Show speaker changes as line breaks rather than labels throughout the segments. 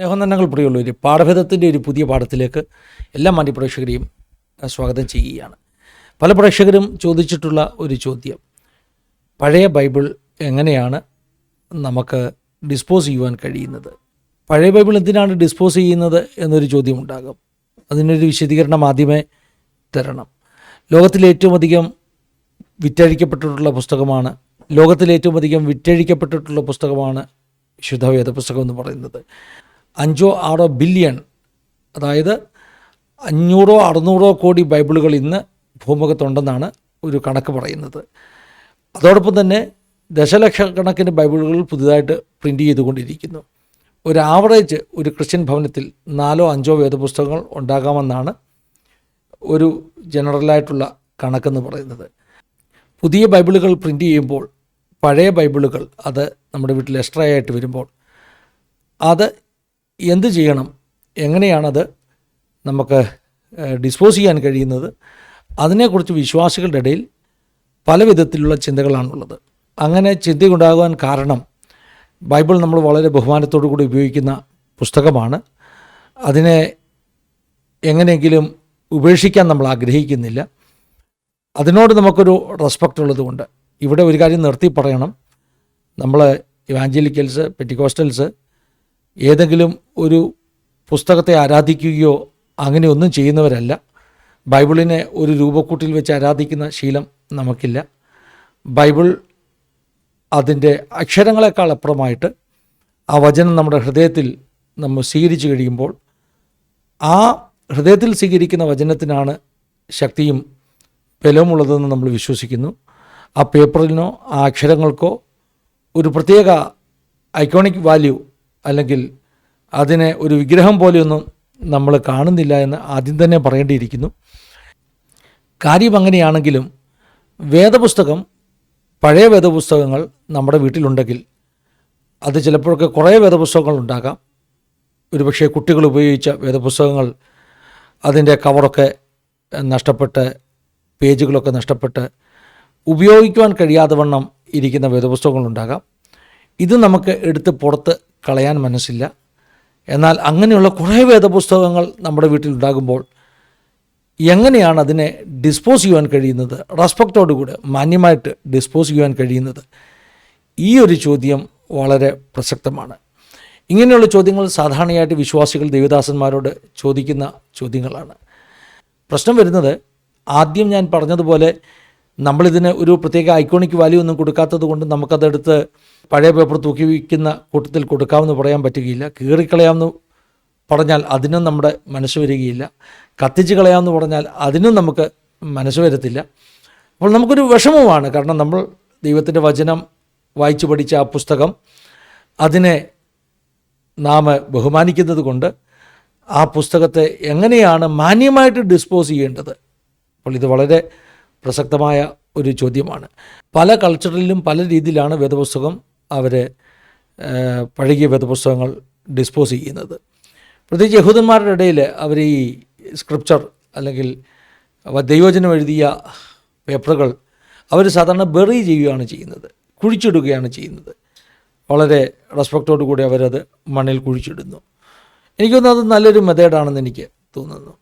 സ്നേഹനന്ദനങ്ങൾ പ്രിയുള്ളവർ പാഠഭേദത്തിന്റെ ഒരു പുതിയ പാഠത്തിലേക്ക് എല്ലാ മാന്യ പ്രേക്ഷകരെയും സ്വാഗതം ചെയ്യുകയാണ്. പല പ്രേക്ഷകരും ചോദിച്ചിട്ടുള്ള ഒരു ചോദ്യം. പഴയ ബൈബിൾ എങ്ങനെയാണ് നമുക്ക് ഡിസ്പോസ് ചെയ്യുവാൻ കഴിയുന്നത്? പഴയ ബൈബിൾ എന്തിനാണ് ഡിസ്പോസ് ചെയ്യുന്നത് എന്നൊരു ചോദ്യം ഉണ്ടാകും. അതിനൊരു വിശദീകരണം ആദ്യമേ തരണം. ലോകത്തിലെ ഏറ്റവും അധികം വിറ്റഴിക്കപ്പെട്ടിട്ടുള്ള പുസ്തകമാണ് ലോകത്തിലെ ഏറ്റവും അധികം വിറ്റഴിക്കപ്പെട്ടിട്ടുള്ള പുസ്തകമാണ് ശുദ്ധവേദ പുസ്തകം എന്ന് പറയുന്നത്. അഞ്ചോ ആറോ ബില്യൺ അതായത് അഞ്ഞൂറോ അറുന്നൂറോ കോടി ബൈബിളുകൾ ഇന്ന് ഭൂമുഖത്തുണ്ടെന്നാണ് ഒരു കണക്ക് പറയുന്നത്. അതോടൊപ്പം തന്നെ ദശലക്ഷക്കണക്കിന് ബൈബിളുകൾ പുതുതായിട്ട് പ്രിന്റ് ചെയ്തുകൊണ്ടിരിക്കുന്നു. ഒരു ആവറേജ് ഒരു ക്രിസ്ത്യൻ ഭവനത്തിൽ നാലോ അഞ്ചോ വേദപുസ്തകങ്ങൾ ഉണ്ടാകാമെന്നാണ് ഒരു ജനറലായിട്ടുള്ള കണക്കെന്ന് പറയുന്നത്. പുതിയ ബൈബിളുകൾ പ്രിന്റ് ചെയ്യുമ്പോൾ പഴയ ബൈബിളുകൾ അത് നമ്മുടെ വീട്ടിൽ എക്സ്ട്രാ ആയിട്ട് വരുമ്പോൾ അത് എന്ത് ചെയ്യണം? എങ്ങനെയാണത് നമുക്ക് ഡിസ്പോസ് ചെയ്യാൻ കഴിയുന്നത്? അതിനെക്കുറിച്ച് വിശ്വാസികളുടെ ഇടയിൽ പല വിധത്തിലുള്ള ചിന്തകളാണുള്ളത്. അങ്ങനെ ചിന്തയുണ്ടാകുവാൻ കാരണം ബൈബിൾ നമ്മൾ വളരെ ബഹുമാനത്തോടു കൂടി ഉപയോഗിക്കുന്ന പുസ്തകമാണ്. അതിനെ എങ്ങനെയെങ്കിലും ഉപേക്ഷിക്കാൻ നമ്മൾ ആഗ്രഹിക്കുന്നില്ല. അതിനോട് നമുക്കൊരു റെസ്പെക്റ്റ് ഉള്ളതുകൊണ്ട് ഇവിടെ ഒരു കാര്യം നിർത്തി പറയണം. നമ്മൾ ഇവാഞ്ചലിക്കൽസ് പെറ്റിക്കോസ്റ്റൽസ് ഏതെങ്കിലും ഒരു പുസ്തകത്തെ ആരാധിക്കുകയോ അങ്ങനെയൊന്നും ചെയ്യുന്നവരല്ല. ബൈബിളിനെ ഒരു രൂപക്കൂട്ടിൽ വെച്ച് ആരാധിക്കുന്ന ശീലം നമുക്കില്ല. ബൈബിൾ അതിന്റെ അക്ഷരങ്ങളെക്കാൾ അപ്പുറമായിട്ട് ആ വചനം നമ്മുടെ ഹൃദയത്തിൽ നമ്മൾ സ്വീകരിച്ചു കഴിയുമ്പോൾ ആ ഹൃദയത്തിൽ സ്വീകരിക്കുന്ന വചനത്തിനാണ് ശക്തിയും ബലവുമുള്ളതെന്ന് നമ്മൾ വിശ്വസിക്കുന്നു. ആ പേപ്പറിനോ ആ അക്ഷരങ്ങൾക്കോ ഒരു പ്രത്യേക ഐക്കോണിക് വാല്യൂ അല്ലെങ്കിൽ അതിനെ ഒരു വിഗ്രഹം പോലെയൊന്നും നമ്മൾ കാണുന്നില്ല എന്ന് ആദ്യം തന്നെ പറയേണ്ടിയിരിക്കുന്നു. കാര്യം അങ്ങനെയാണെങ്കിലും വേദപുസ്തകം പഴയ വേദപുസ്തകങ്ങൾ നമ്മുടെ വീട്ടിലുണ്ടെങ്കിൽ അത് ചിലപ്പോഴൊക്കെ കുറേ വേദപുസ്തകങ്ങൾ ഉണ്ടാകാം. ഒരുപക്ഷെ കുട്ടികൾ ഉപയോഗിച്ച വേദപുസ്തകങ്ങൾ അതിന്റെ കവറൊക്കെ നഷ്ടപ്പെട്ട് പേജുകളൊക്കെ നഷ്ടപ്പെട്ട് ഉപയോഗിക്കുവാൻ കഴിയാതെ വണ്ണം ഇരിക്കുന്ന വേദപുസ്തകങ്ങളുണ്ടാകാം ഇത് നമുക്ക് എടുത്ത് പുറത്ത് കളയാൻ മനസ്സില്ല. എന്നാൽ അങ്ങനെയുള്ള കുറേ വേദപുസ്തകങ്ങൾ നമ്മുടെ വീട്ടിലുണ്ടാകുമ്പോൾ എങ്ങനെയാണ് അതിനെ ഡിസ്പോസ് ചെയ്യുവാൻ കഴിയുന്നത്? റെസ്പെക്റ്റോടുകൂടെ മാന്യമായിട്ട് ഡിസ്പോസ് ചെയ്യുവാൻ കഴിയുന്നത്? ഈ ഒരു ചോദ്യം വളരെ പ്രസക്തമാണ്. ഇങ്ങനെയുള്ള ചോദ്യങ്ങൾ സാധാരണയായിട്ട് വിശ്വാസികൾ ദേവദാസന്മാരോട് ചോദിക്കുന്ന ചോദ്യങ്ങളാണ്. പ്രശ്നം വരുന്നത് ആദ്യം ഞാൻ പറഞ്ഞതുപോലെ നമ്മളിതിന് ഒരു പ്രത്യേക ഐക്കോണിക് വാല്യൂ ഒന്നും കൊടുക്കാത്തത് കൊണ്ട് നമുക്കതെടുത്ത് പഴയ പേപ്പർ തൂക്കി വയ്ക്കുന്ന കൂട്ടത്തിൽ കൊടുക്കാമെന്ന് പറയാൻ പറ്റുകയില്ല. കീറിക്കളയാമെന്ന് പറഞ്ഞാൽ അതിനും നമ്മുടെ മനസ്സ് വരികയില്ല. കത്തിച്ച് കളയാമെന്ന് പറഞ്ഞാൽ അതിനും നമുക്ക് മനസ്സ് വരത്തില്ല. അപ്പോൾ നമുക്കൊരു വിഷമമാണ് കാരണം നമ്മൾ ദൈവത്തിന്റെ വചനം വായിച്ചു പഠിച്ച ആ പുസ്തകം അതിനെ നാം ബഹുമാനിക്കുന്നത് കൊണ്ട് ആ പുസ്തകത്തെ എങ്ങനെയാണ് മാന്യമായിട്ട് ഡിസ്പോസ് ചെയ്യേണ്ടത്? അപ്പോൾ ഇത് വളരെ പ്രസക്തമായ ഒരു ചോദ്യമാണ്. പല കൾച്ചറിലും പല രീതിയിലാണ് വേദപുസ്തകം അവർ പഴകിയ വേദപുസ്തകങ്ങൾ ഡിസ്പോസ് ചെയ്യുന്നത്. പ്രത്യേകിച്ച് യഹൂദന്മാരുടെ ഇടയിൽ അവർ ഈ സ്ക്രിപ്ചർ അല്ലെങ്കിൽ ദൈവചനം എഴുതിയ പേപ്പറുകൾ അവർ സാധാരണ ബെറി ചെയ്യുകയാണ് ചെയ്യുന്നത് കുഴിച്ചിടുകയാണ് ചെയ്യുന്നത്. വളരെ റെസ്പെക്റ്റോടു കൂടി അവരത് മണ്ണിൽ കുഴിച്ചിടുന്നു. എനിക്ക് തോന്നുന്നത് നല്ലൊരു മെത്തേഡാണെന്ന് എനിക്ക് തോന്നുന്നു.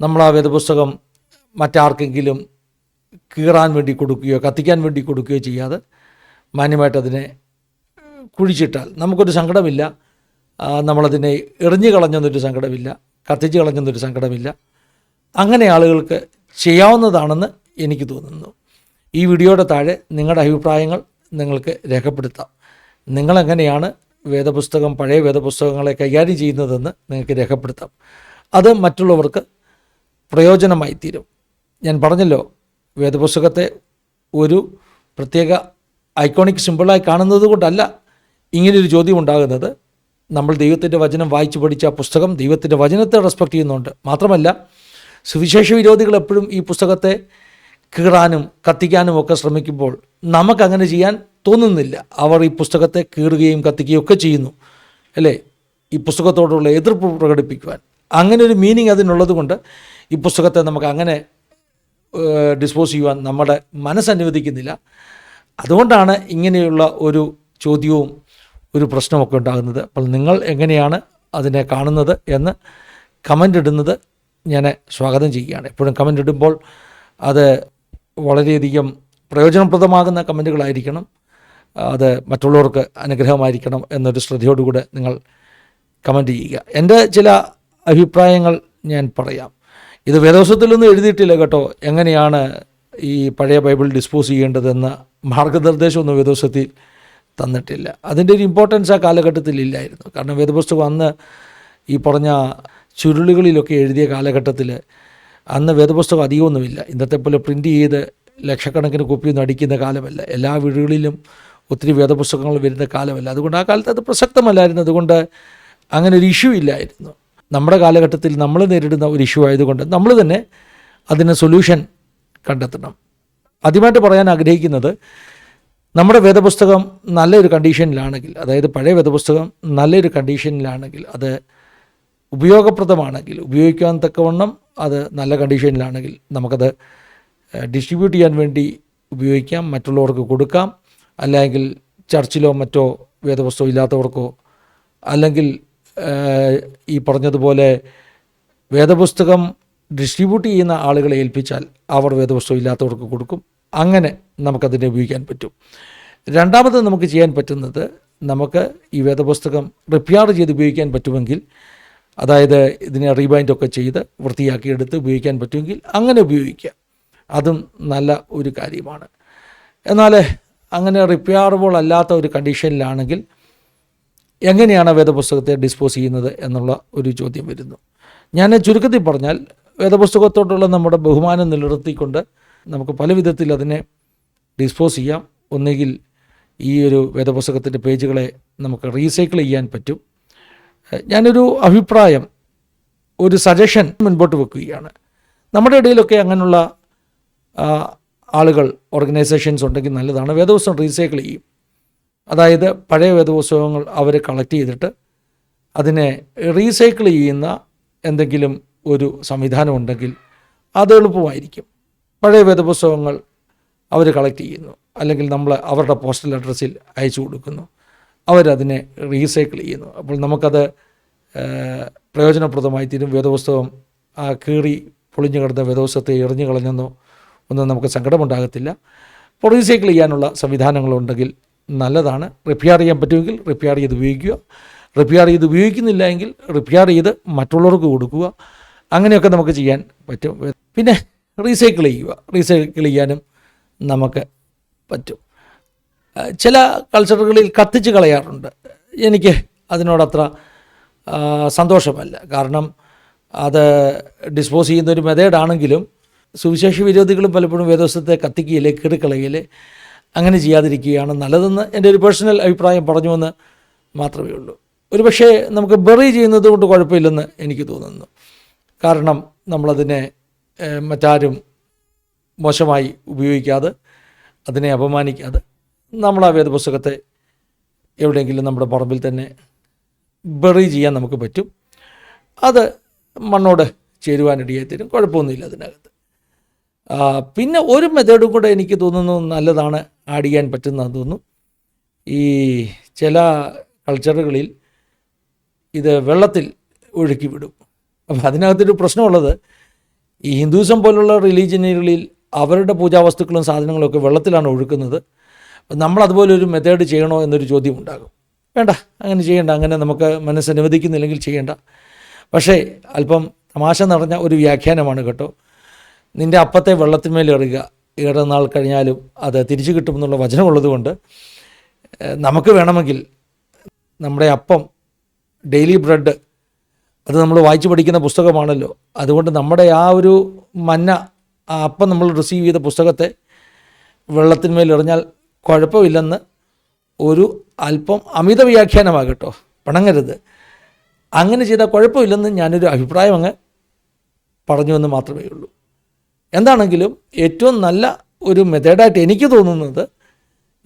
നമ്മൾ ആ വേദപുസ്തകം മറ്റാർക്കെങ്കിലും കീറാൻ വേണ്ടി കൊടുക്കുകയോ കത്തിക്കാൻ വേണ്ടി കൊടുക്കുകയോ ചെയ്യാതെ മാന്യമായിട്ട് അതിനെ കുഴിച്ചിട്ടാൽ നമുക്കൊരു സങ്കടമില്ല. നമ്മളതിനെ എറിഞ്ഞു കളഞ്ഞെന്നൊരു സങ്കടമില്ല കത്തിച്ച് കളഞ്ഞെന്നൊരു സങ്കടമില്ല. അങ്ങനെ ആളുകൾക്ക് ചെയ്യാവുന്നതാണെന്ന് എനിക്ക് തോന്നുന്നു. ഈ വീഡിയോയുടെ താഴെ നിങ്ങളുടെ അഭിപ്രായങ്ങൾ നിങ്ങൾക്ക് രേഖപ്പെടുത്താം. നിങ്ങളെങ്ങനെയാണ് വേദപുസ്തകം പഴയ വേദപുസ്തകങ്ങളെ കൈകാര്യം ചെയ്യുന്നതെന്ന് നിങ്ങൾക്ക് രേഖപ്പെടുത്താം. അത് മറ്റുള്ളവർക്ക് പ്രയോജനമായി തീരും ഞാൻ പറഞ്ഞല്ലോ വേദപുസ്തകത്തെ ഒരു പ്രത്യേക ഐക്കോണിക് സിമ്പിളായി കാണുന്നത് കൊണ്ടല്ല ഇങ്ങനെയൊരു ചോദ്യം ഉണ്ടാകുന്നത്. നമ്മൾ ദൈവത്തിന്റെ വചനം വായിച്ചു പഠിച്ച പുസ്തകം ദൈവത്തിന്റെ വചനത്തെ റെസ്പെക്റ്റ് ചെയ്യുന്നുണ്ട്. മാത്രമല്ല സുവിശേഷ വിരോധികൾ എപ്പോഴും ഈ പുസ്തകത്തെ കീറാനും കത്തിക്കാനും ഒക്കെ ശ്രമിക്കുമ്പോൾ നമുക്കങ്ങനെ ചെയ്യാൻ തോന്നുന്നില്ല. അവർ ഈ പുസ്തകത്തെ കീറുകയും കത്തിക്കുകയും ഒക്കെ ചെയ്യുന്നു. അല്ലേ? ഈ പുസ്തകത്തോടുള്ള എതിർപ്പ് പ്രകടിപ്പിക്കുവാൻ. അങ്ങനെ ഒരു മീനിങ് അതിനുള്ളത് കൊണ്ട് ഈ പുസ്തകത്തെ നമുക്ക് അങ്ങനെ ഡിസ്പോസ് ചെയ്യുവാൻ നമ്മുടെ മനസ്സനുവദിക്കുന്നില്ല. അതുകൊണ്ടാണ് ഇങ്ങനെയുള്ള ഒരു ചോദ്യവും ഒരു പ്രശ്നമൊക്കെ ഉണ്ടാകുന്നത്. അപ്പോൾ നിങ്ങൾ എങ്ങനെയാണ് അതിനെ കാണുന്നത് എന്ന് കമന്റ് ഇടുന്നത് ഞാൻ സ്വാഗതം ചെയ്യുകയാണ്. എപ്പോഴും കമന്റ് ഇടുമ്പോൾ അത് വളരെയധികം പ്രയോജനപ്രദമാകുന്ന കമന്റുകളായിരിക്കണം അത് മറ്റുള്ളവർക്ക് അനുഗ്രഹമായിരിക്കണം എന്നൊരു ശ്രദ്ധയോടുകൂടെ നിങ്ങൾ കമന്റ് ചെയ്യുക. എന്റെ ചില അഭിപ്രായങ്ങൾ ഞാൻ പറയാം. ഇത് വേദോസത്തിലൊന്നും എഴുതിയിട്ടില്ല കേട്ടോ. എങ്ങനെയാണ് ഈ പഴയ ബൈബിൾ ഡിസ്പോസ് ചെയ്യേണ്ടതെന്ന മാർഗനിർദ്ദേശമൊന്നും വേദോസത്തിൽ തന്നിട്ടില്ല. അതിന്റെ ഒരു ഇമ്പോർട്ടൻസ് ആ കാലഘട്ടത്തിൽ ഇല്ലായിരുന്നു. കാരണം വേദപുസ്തകം അന്ന് ഈ പറഞ്ഞ ചുരുളുകളിലൊക്കെ എഴുതിയ കാലഘട്ടത്തിൽ അന്ന് വേദപുസ്തകം അധികമൊന്നുമില്ല. ഇന്നത്തെ പോലെ പ്രിന്റ് ചെയ്ത് ലക്ഷക്കണക്കിന് കോപ്പിയൊന്നും അടിക്കുന്ന കാലമല്ല. എല്ലാ വീടുകളിലും ഒത്തിരി വേദപുസ്തകങ്ങൾ വരുന്ന കാലമല്ല. അതുകൊണ്ട് ആ കാലത്ത് അത് പ്രസക്തമല്ലായിരുന്നു. അതുകൊണ്ട് അങ്ങനെ ഒരു ഇഷ്യൂ ഇല്ലായിരുന്നു. നമ്മുടെ കാലഘട്ടത്തിൽ നമ്മൾ നേരിടുന്ന ഒരു ഇഷ്യൂ ആയതുകൊണ്ട് നമ്മൾ തന്നെ അതിന് സൊല്യൂഷൻ കണ്ടെത്തണം. ആദ്യമായിട്ട് പറയാൻ ആഗ്രഹിക്കുന്നത് നമ്മുടെ വേദപുസ്തകം നല്ലൊരു കണ്ടീഷനിലാണെങ്കിൽ അതായത് പഴയ വേദപുസ്തകം നല്ലൊരു കണ്ടീഷനിലാണെങ്കിൽ അത് ഉപയോഗപ്രദമാണെങ്കിൽ ഉപയോഗിക്കാൻ തക്കവണ്ണം അത് നല്ല കണ്ടീഷനിലാണെങ്കിൽ നമുക്കത് ഡിസ്ട്രിബ്യൂട്ട് ചെയ്യാൻ വേണ്ടി ഉപയോഗിക്കാം മറ്റുള്ളവർക്ക് കൊടുക്കാം. അല്ലെങ്കിൽ ചർച്ചിലോ മറ്റോ വേദപുസ്തകം ഇല്ലാത്തവർക്കോ അല്ലെങ്കിൽ ഈ പറഞ്ഞതുപോലെ വേദപുസ്തകം ഡിസ്ട്രിബ്യൂട്ട് ചെയ്യുന്ന ആളുകളെ ഏൽപ്പിച്ചാൽ അവർ വേദപുസ്തകം ഇല്ലാത്തവർക്ക് കൊടുക്കും. അങ്ങനെ നമുക്കതിനെ ഉപയോഗിക്കാൻ പറ്റും. രണ്ടാമത് നമുക്ക് ചെയ്യാൻ പറ്റുന്നത് നമുക്ക് ഈ വേദപുസ്തകം റിപ്പയർ ചെയ്ത് ഉപയോഗിക്കാൻ പറ്റുമെങ്കിൽ അതായത് ഇതിനെ റീബൈൻഡൊക്കെ ചെയ്ത് വൃത്തിയാക്കി എടുത്ത് ഉപയോഗിക്കാൻ പറ്റുമെങ്കിൽ അങ്ങനെ ഉപയോഗിക്കുക അതും നല്ല ഒരു കാര്യമാണ്. എന്നാൽ അങ്ങനെ റിപ്പയറബിൾ അല്ലാത്ത ഒരു കണ്ടീഷനിലാണെങ്കിൽ എങ്ങനെയാണ് വേദപുസ്തകത്തെ ഡിസ്പോസ് ചെയ്യുന്നത് എന്നുള്ള ഒരു ചോദ്യം വരുന്നു. ഞാൻ ചുരുക്കത്തിൽ പറഞ്ഞാൽ വേദപുസ്തകത്തോടുള്ള നമ്മുടെ ബഹുമാനം നിലനിർത്തിക്കൊണ്ട് നമുക്ക് പല വിധത്തിൽ അതിനെ ഡിസ്പോസ് ചെയ്യാം. ഒന്നുകിൽ ഈ ഒരു വേദപുസ്തകത്തിന്റെ പേജുകളെ നമുക്ക് റീസൈക്കിൾ ചെയ്യാൻ പറ്റും. ഞാനൊരു അഭിപ്രായം ഒരു സജഷൻ മുൻപോട്ട് വെക്കുകയാണ്. നമ്മുടെ ഇടയിലൊക്കെ അങ്ങനെയുള്ള ആളുകൾ ഓർഗനൈസേഷൻസ് ഉണ്ടെങ്കിൽ നല്ലതാണ്. വേദപുസ്തകം റീസൈക്കിൾ ചെയ്യും. അതായത് പഴയ വേദപുസ്തകങ്ങൾ അവർ കളക്ട് ചെയ്തിട്ട് അതിനെ റീസൈക്കിൾ ചെയ്യുന്ന എന്തെങ്കിലും ഒരു സംവിധാനം ഉണ്ടെങ്കിൽ അത് എളുപ്പമായിരിക്കും. പഴയ വേദപുസ്തകങ്ങൾ അവർ കളക്ട് ചെയ്യുന്നു. അല്ലെങ്കിൽ നമ്മൾ അവരുടെ പോസ്റ്റൽ അഡ്രസ്സിൽ അയച്ചു കൊടുക്കുന്നു. അവരതിനെ റീസൈക്കിൾ ചെയ്യുന്നു. അപ്പോൾ നമുക്കത് പ്രയോജനപ്രദമായി തീരും. വേദപുസ്തകം ആ കീറി പൊളിഞ്ഞു കിടന്ന വേദപുസ്തകത്തെ എറിഞ്ഞു കളഞ്ഞെന്നോ ഒന്നും നമുക്ക് സങ്കടമുണ്ടാകത്തില്ല. അപ്പോൾ റീസൈക്കിൾ ചെയ്യാനുള്ള സംവിധാനങ്ങളുണ്ടെങ്കിൽ നല്ലതാണ്. റിപ്പയർ ചെയ്യാൻ പറ്റുമെങ്കിൽ റിപ്പയർ ചെയ്ത് ഉപയോഗിക്കുക. റിപ്പയർ ചെയ്ത് ഉപയോഗിക്കുന്നില്ല എങ്കിൽ റിപ്പയർ ചെയ്ത് മറ്റുള്ളവർക്ക് കൊടുക്കുക. അങ്ങനെയൊക്കെ നമുക്ക് ചെയ്യാൻ പറ്റും. പിന്നെ റീസൈക്കിൾ ചെയ്യുക. റീസൈക്കിൾ ചെയ്യാനും നമുക്ക് പറ്റും. ചില കൾച്ചറുകളിൽ കത്തിച്ച് കളയാറുണ്ട്. എനിക്ക് അതിനോടത്ര സന്തോഷമല്ല. കാരണം അത് ഡിസ്പോസ് ചെയ്യുന്ന ഒരു മെത്തേഡാണെങ്കിലും സുവിശേഷ വിരോധികളും പലപ്പോഴും വേദോസ്തത്തെ കത്തിക്കുകയില്ലേ കീറിക്കളയില്ലേ അങ്ങനെ ചെയ്യാതിരിക്കുകയാണ് നല്ലതെന്ന് എന്റെ ഒരു പേഴ്സണൽ അഭിപ്രായം പറഞ്ഞുവെന്ന് മാത്രമേ ഉള്ളൂ. ഒരു പക്ഷേ നമുക്ക് ബെറി ചെയ്യുന്നത് കൊണ്ട് കുഴപ്പമില്ലെന്ന് എനിക്ക് തോന്നുന്നു. കാരണം നമ്മളതിനെ മറ്റാരും മോശമായി ഉപയോഗിക്കാതെ അതിനെ അപമാനിക്കാതെ നമ്മൾ ആ വേദപുസ്തകത്തെ എവിടെയെങ്കിലും നമ്മുടെ പറമ്പിൽ തന്നെ ബെറി ചെയ്യാൻ നമുക്ക് പറ്റും. അത് മണ്ണോട് ചേരുവാനിടയായി തരും കുഴപ്പമൊന്നുമില്ല അതിനകത്ത്. പിന്നെ ഒരു മെത്തേഡും കൂടെ എനിക്ക് തോന്നുന്നു നല്ലതാണ് ആഡ് ചെയ്യാൻ പറ്റുന്നതെന്ന് തോന്നുന്നു ഈ ചില കൾച്ചറുകളിൽ ഇത് വെള്ളത്തിൽ ഒഴുക്കി വിടും. അപ്പോൾ അതിനകത്തൊരു പ്രശ്നമുള്ളത് ഈ ഹിന്ദുസം പോലുള്ള റിലീജിയനുകളിൽ അവരുടെ പൂജാവസ്തുക്കളും സാധനങ്ങളും ഒക്കെ വെള്ളത്തിലാണ് ഒഴുക്കുന്നത്. അതുപോലെ ഒരു മെത്തേഡ് ചെയ്യണോ എന്നൊരു ചോദ്യം ഉണ്ടാകും വേണ്ട അങ്ങനെ ചെയ്യേണ്ട അങ്ങനെ നമുക്ക് മനസ്സ് അനുവദിക്കുന്നില്ലെങ്കിൽ ചെയ്യേണ്ട. പക്ഷേ അല്പം തമാശ നിറഞ്ഞ ഒരു വ്യാഖ്യാനമാണ് കേട്ടോ. നിന്റെ അപ്പത്തെ വെള്ളത്തിന്മേൽ എറിയുക. ഏറെ നാൾ കഴിഞ്ഞാലും അത് തിരിച്ചു കിട്ടുമെന്നുള്ള വചനമുള്ളത് കൊണ്ട് ഏഹ്, നമുക്ക് വേണമെങ്കിൽ നമ്മുടെ അപ്പം ഡെയിലി ബ്രെഡ് അത് നമ്മൾ വായിച്ചു പഠിക്കുന്ന പുസ്തകമാണല്ലോ. അതുകൊണ്ട് നമ്മുടെ ആ ഒരു മന്ന ആ അപ്പം നമ്മൾ റിസീവ് ചെയ്ത പുസ്തകത്തെ വെള്ളത്തിന്മേൽ എറിഞ്ഞാൽ കുഴപ്പമില്ലെന്ന് ഒരു അല്പം അമിത വ്യാഖ്യാനമാകട്ടോ. പണങ്ങരുത്. അങ്ങനെ ചെയ്താൽ കുഴപ്പമില്ലെന്ന് ഞാനൊരു അഭിപ്രായം അങ്ങ് പറഞ്ഞു എന്ന് മാത്രമേ ഉള്ളൂ. എന്താണെങ്കിലും ഏറ്റവും നല്ല ഒരു മെത്തേഡായിട്ട് എനിക്ക് തോന്നുന്നത്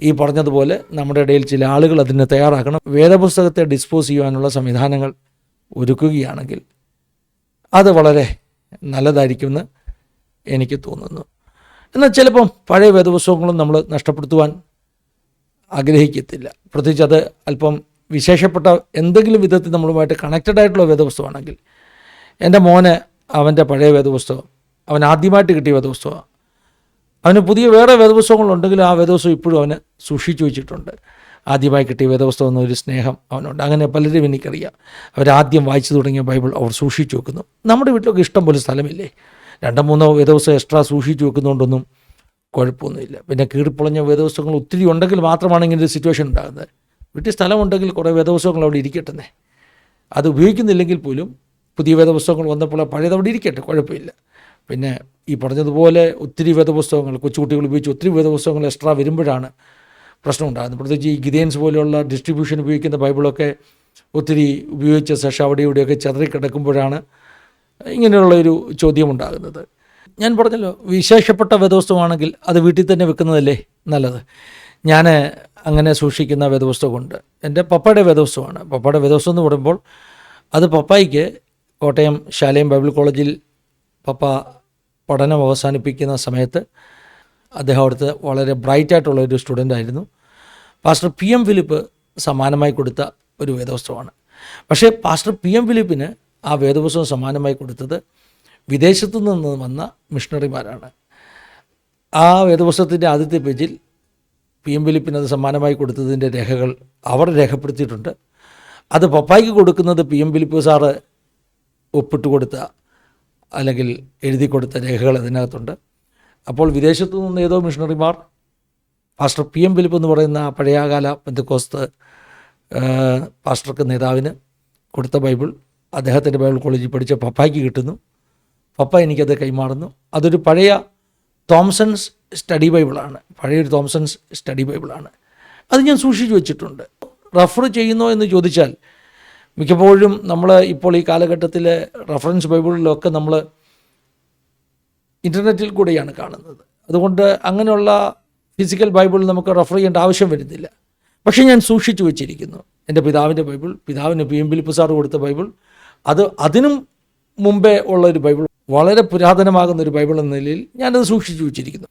ഈ പറഞ്ഞതുപോലെ നമ്മുടെ ഇടയിൽ ചില ആളുകൾ അതിന് തയ്യാറാക്കണം. വേദപുസ്തകത്തെ ഡിസ്പോസ് ചെയ്യുവാനുള്ള സംവിധാനങ്ങൾ ഒരുക്കുകയാണെങ്കിൽ അത് വളരെ നല്ലതായിരിക്കുമെന്ന് എനിക്ക് തോന്നുന്നു. എന്നാൽ ചിലപ്പം പഴയ വേദപുസ്തകങ്ങളും നമ്മൾ നഷ്ടപ്പെടുത്തുവാൻ ആഗ്രഹിക്കത്തില്ല. പ്രത്യേകിച്ച് അത് അല്പം വിശേഷപ്പെട്ട എന്തെങ്കിലും വിധത്തിൽ നമ്മളുമായിട്ട് കണക്റ്റഡ് ആയിട്ടുള്ള വേദപുസ്തകമാണെങ്കിൽ എന്റെ മോന് അവന്റെ പഴയ വേദപുസ്തകം അവൻ ആദ്യമായിട്ട് കിട്ടിയ വേദപുസ്തകമാണ്. അവന് പുതിയ വേറെ വേദപുസ്തകങ്ങളുണ്ടെങ്കിലും ആ വേദപുസ്തകം ഇപ്പോഴും അവന് സൂക്ഷിച്ചു വെച്ചിട്ടുണ്ട്. ആദ്യമായി കിട്ടിയ വേദപുസ്തകം എന്നൊരു സ്നേഹം അവനുണ്ട്. അങ്ങനെ പലരും എനിക്കറിയാം. അവരാദ്യം വായിച്ചു തുടങ്ങിയ ബൈബിൾ അവർ സൂക്ഷിച്ചു വെക്കുന്നു. നമ്മുടെ വീട്ടിലൊക്കെ ഇഷ്ടം പോലെ സ്ഥലമില്ലേ? രണ്ടോ മൂന്നോ വേദപുസ്തകം എക്സ്ട്രാ സൂക്ഷിച്ചു വെക്കുന്നതുകൊണ്ടൊന്നും കുഴപ്പമൊന്നുമില്ല. പിന്നെ കീറിപ്പൊളഞ്ഞ വേദപുസ്തകങ്ങൾ ഒത്തിരി ഉണ്ടെങ്കിൽ മാത്രമാണ് ഇങ്ങനെ ഒരു സിറ്റുവേഷൻ ഉണ്ടാകുന്നത്. വീട്ടിൽ സ്ഥലമുണ്ടെങ്കിൽ കുറേ വേദപുസ്തകങ്ങൾ അവിടെ ഇരിക്കട്ടെ അത് ഉപയോഗിക്കുന്നില്ലെങ്കിൽ പോലും പുതിയ വേദപുസ്തകങ്ങൾ വന്നപ്പോൾ പഴയത് അവിടെ ഇരിക്കട്ടെ. കുഴപ്പമില്ല. പിന്നെ ഈ പറഞ്ഞതുപോലെ ഒത്തിരി വേദപുസ്തകങ്ങൾ കൊച്ചുകുട്ടികൾ ഉപയോഗിച്ച് ഒത്തിരി വേദപുസ്തകങ്ങൾ എക്സ്ട്രാ വരുമ്പോഴാണ് പ്രശ്നം ഉണ്ടാകുന്നത് പ്രത്യേകിച്ച് ഈ ഗിതേൻസ് പോലെയുള്ള ഡിസ്ട്രിബ്യൂഷൻ ഉപയോഗിക്കുന്ന ബൈബിളൊക്കെ ഒത്തിരി ഉപയോഗിച്ച സഷാവടിയുടെയൊക്കെ അവിടെ ചതറിക്കിടക്കുമ്പോഴാണ് ഇങ്ങനെയുള്ള ഒരു ചോദ്യം ഉണ്ടാകുന്നത് ഞാൻ പറഞ്ഞല്ലോ വിശേഷപ്പെട്ട വേദപുസ്തകമാണെങ്കിൽ അത് വീട്ടിൽ തന്നെ വെക്കുന്നതല്ലേ നല്ലത്? ഞാൻ അങ്ങനെ സൂക്ഷിക്കുന്ന വേദപുസ്തകമുണ്ട്. എന്റെ പപ്പയുടെ വേദപുസ്തകമാണ്. പപ്പയുടെ വേദപുസ്തകം എന്ന് പറയുമ്പോൾ അത് പപ്പായിക്ക് കോട്ടയം ശാലയം ബൈബിൾ കോളേജിൽ പപ്പ പഠനം അവസാനിപ്പിക്കുന്ന സമയത്ത് അദ്ദേഹം അവിടുത്തെ വളരെ ബ്രൈറ്റായിട്ടുള്ള ഒരു സ്റ്റുഡന്റ് ആയിരുന്നു. പാസ്റ്റർ പി എം ഫിലിപ്പ് സമ്മാനമായി കൊടുത്ത ഒരു വേദപുസ്തകമാണ്. പക്ഷേ പാസ്റ്റർ പി എം ഫിലിപ്പിന് ആ വേദപുസ്തകം സമ്മാനമായി കൊടുത്തത് വിദേശത്തു നിന്ന് വന്ന മിഷണറിമാരാണ്. ആ വേദപുസ്തകത്തിന്റെ ആദ്യത്തെ പേജിൽ പി എം ഫിലിപ്പിന് അത് സമ്മാനമായി കൊടുത്തതിന്റെ രേഖകൾ അവർ രേഖപ്പെടുത്തിയിട്ടുണ്ട്. അത് പപ്പായ്ക്ക് കൊടുക്കുന്നത് പി എം ഫിലിപ്പ് സാറ് ഒപ്പിട്ട് കൊടുത്ത അല്ലെങ്കിൽ എഴുതി കൊടുത്ത രേഖകൾ അതിനകത്തുണ്ട്. അപ്പോൾ വിദേശത്തു നിന്ന് ഏതോ മിഷണറിമാർ പാസ്റ്റർ പി എം ഫിലിപ്പ് എന്ന് പറയുന്ന പഴയകാല പെന്തക്കോസ്ത് പാസ്റ്റർക്ക് നേതാവിന് കൊടുത്ത ബൈബിൾ അദ്ദേഹത്തിന്റെ ബൈബിൾ കോളേജിൽ പഠിച്ച പപ്പായ്ക്ക് കിട്ടുന്നു. പപ്പ എനിക്കത് കൈമാറുന്നു. അതൊരു പഴയ തോംസൺസ് സ്റ്റഡി ബൈബിളാണ്. പഴയൊരു തോംസൺസ് സ്റ്റഡി ബൈബിളാണ്. അത് ഞാൻ സൂക്ഷിച്ചു വെച്ചിട്ടുണ്ട്. റഫർ ചെയ്യുന്നോ എന്ന് ചോദിച്ചാൽ മിക്കപ്പോഴും നമ്മൾ ഇപ്പോൾ ഈ കാലഘട്ടത്തിലെ റഫറൻസ് ബൈബിളിലൊക്കെ നമ്മൾ ഇന്റർനെറ്റിൽ കൂടെയാണ് കാണുന്നത്. അതുകൊണ്ട് അങ്ങനെയുള്ള ഫിസിക്കൽ ബൈബിൾ നമുക്ക് റെഫർ ചെയ്യേണ്ട ആവശ്യം വരുന്നില്ല. പക്ഷേ ഞാൻ സൂക്ഷിച്ചു വെച്ചിരിക്കുന്നു. എന്റെ പിതാവിന്റെ ബൈബിൾ പിതാവിന് പി എം ബിലിപ്പ് കൊടുത്ത ബൈബിൾ അത് അതിനും മുമ്പേ ഉള്ള ഒരു ബൈബിൾ വളരെ പുരാതനമാകുന്ന ഒരു ബൈബിൾ എന്ന നിലയിൽ ഞാനത് സൂക്ഷിച്ചു വെച്ചിരിക്കുന്നു.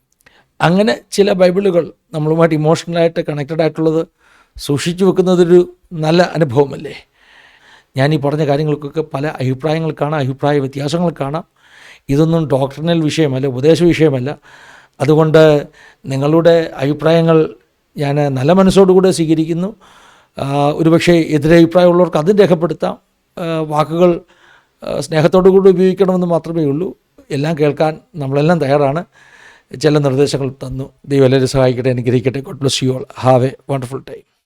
അങ്ങനെ ചില ബൈബിളുകൾ നമ്മളുമായിട്ട് ഇമോഷണലായിട്ട് കണക്റ്റഡ് ആയിട്ടുള്ളത് സൂക്ഷിച്ചു വെക്കുന്നതൊരു നല്ല അനുഭവമല്ലേ? ഞാൻ ഈ പറഞ്ഞ കാര്യങ്ങൾക്കൊക്കെ പല അഭിപ്രായങ്ങൾ കാണാം അഭിപ്രായ വ്യത്യാസങ്ങൾ കാണാം. ഇതൊന്നും ഡോക്ടറിനൽ വിഷയമല്ല ഉപദേശ വിഷയമല്ല. അതുകൊണ്ട് നിങ്ങളുടെ അഭിപ്രായങ്ങൾ ഞാൻ നല്ല മനസ്സോടുകൂടെ സ്വീകരിക്കുന്നു. ഒരുപക്ഷെ എതിരഭിപ്രായമുള്ളവർക്ക് അതും രേഖപ്പെടുത്താം. വാക്കുകൾ സ്നേഹത്തോടു കൂടി ഉപയോഗിക്കണമെന്ന് മാത്രമേ ഉള്ളൂ. എല്ലാം കേൾക്കാൻ നമ്മളെല്ലാം തയ്യാറാണ്. ചില നിർദ്ദേശങ്ങൾ തന്നു. ദൈവം എല്ലാവരും സഹായിക്കട്ടെ അനുഗ്രഹിക്കട്ടെ. God bless you all have a wonderful time